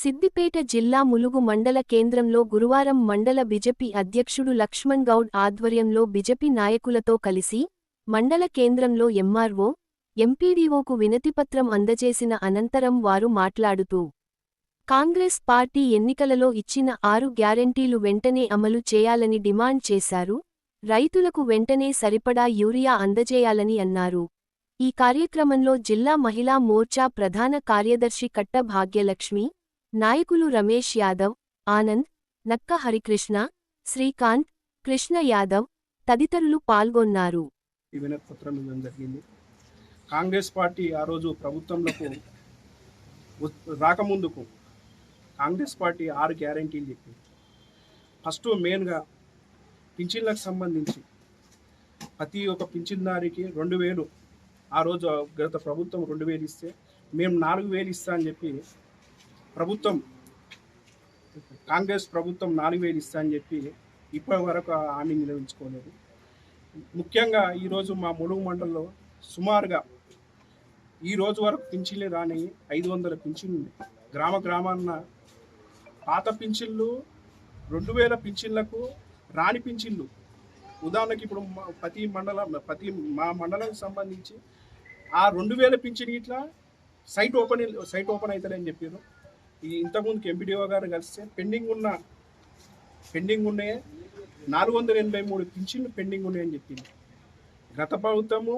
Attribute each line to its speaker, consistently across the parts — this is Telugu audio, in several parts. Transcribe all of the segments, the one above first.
Speaker 1: సిద్దిపేట జిల్లా ములుగు మండల కేంద్రంలో గురువారం మండల బిజెపి అధ్యక్షుడు లక్ష్మణ్ గౌడ్ ఆధ్వర్యంలో బిజెపి నాయకులతో కలిసి మండల కేంద్రంలో ఎంఆర్ఓ ఎంపీడీఓకు వినతిపత్రం అందజేసిన అనంతరం వారు మాట్లాడుతూ కాంగ్రెస్ పార్టీ ఎన్నికలలో ఇచ్చిన ఆరు గ్యారెంటీలు వెంటనే అమలు చేయాలని డిమాండ్ చేశారు రైతులకు వెంటనే సరిపడా యూరియా అందజేయాలని అన్నారు. ఈ కార్యక్రమంలో జిల్లా మహిళా మోర్చా ప్రధాన కార్యదర్శి కట్ట భాగ్యలక్ష్మి నాయకులు రమేష్ యాదవ్ ఆనంద్ నక్క హరికృష్ణ శ్రీకాంత్ కృష్ణ యాదవ్ తదితరులు పాల్గొన్నారు.
Speaker 2: ఈ ఇవ్వడం జరిగింది. కాంగ్రెస్ పార్టీ ఆ రోజు ప్రభుత్వంలోకి రాకముందుకు కాంగ్రెస్ పార్టీ ఆరు గ్యారంటీలు చెప్పింది. ఫస్ట్ మెయిన్గా పింఛన్లకు సంబంధించి ప్రతి ఒక్క పింఛన్దారికి రెండు వేలు ఆ రోజు గత ప్రభుత్వం రెండు వేలు ఇస్తే మేము నాలుగు వేలు ఇస్తా అని చెప్పి ప్రభుత్వం కాంగ్రెస్ ప్రభుత్వం నాలుగు వేలు ఇస్తా అని చెప్పి ఇప్పటి వరకు హామీ నిలవించుకోలేదు ముఖ్యంగా ఈరోజు మా ములుగు మండలంలో సుమారుగా ఈ రోజు వరకు పింఛన్లు రాని ఐదు వందల పింఛన్లు ఉన్నాయి. గ్రామ గ్రామాన్న పాత పింఛన్లు రెండు వేల పింఛన్లకు రాని పింఛన్లు. ఉదాహరణకి ఇప్పుడు మా- ప్రతి మండలం ప్రతి మా మండలానికి సంబంధించి ఆ రెండు వేల పింఛన్ ఇట్లా సైట్ ఓపెన్ సైట్ ఓపెన్ అవుతుందని చెప్పారు ఈ ఇంతకుముందుకు ఎంపీడీఓ గారు కలిస్తే పెండింగ్ ఉన్న పెండింగ్ ఉన్నాయి నాలుగు వందల ఎనభై మూడు పింఛన్లు పెండింగ్ ఉన్నాయని చెప్పింది. గత ప్రభుత్వము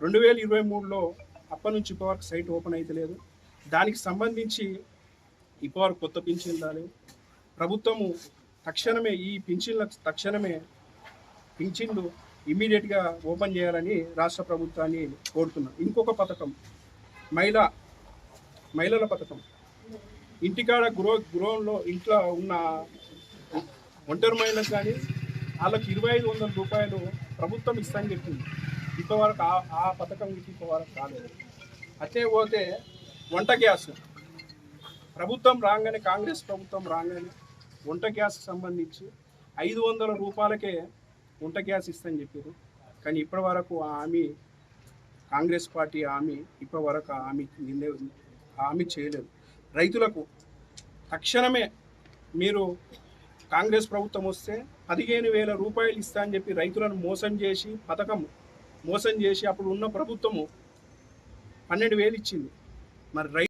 Speaker 2: రెండు వేల ఇరవై మూడులో అప్పటి నుంచి ఇప్పటివరకు సైట్ ఓపెన్ అయితలేదు దానికి సంబంధించి ఇప్పటివరకు కొత్త పింఛన్లు రాలేవు ప్రభుత్వము తక్షణమే ఈ పింఛన్లకు తక్షణమే పింఛన్లు ఇమీడియట్గా ఓపెన్ చేయాలని రాష్ట్ర ప్రభుత్వాన్ని కోరుతున్నాం. ఇంకొక పథకం మహిళ మహిళల పథకం. ఇంటికాడ గృహ గృహంలో ఇంట్లో ఉన్న ఒంటరి మహిళలకు కానీ వాళ్ళకి ఇరవై ఐదు వందల రూపాయలు ప్రభుత్వం ఇస్తానని చెప్పింది. ఇంతవరకు ఆ ఆ పథకం ఇంతవరకు కాలేదు అట్లే పోతే వంట గ్యాస్. ప్రభుత్వం రాగానే కాంగ్రెస్ ప్రభుత్వం రాగానే వంట గ్యాస్కి సంబంధించి ఐదు వందల రూపాయలకే వంట గ్యాస్ ఇస్తానని చెప్పారు. కానీ ఇప్పటి వరకు ఆ హామీ కాంగ్రెస్ పార్టీ హామీ ఇప్పటి వరకు ఆ హామీ నిన్నే హామీ చేయలేదు. రైతులకు తక్షణమే మీరు కాంగ్రెస్ ప్రభుత్వం వస్తే పదిహేను వేల రూపాయలు ఇస్తా అని చెప్పి రైతులను మోసం చేసి పథకం మోసం చేసి అప్పుడు ఉన్న ప్రభుత్వము పన్నెండు వేలు ఇచ్చింది. మరి రై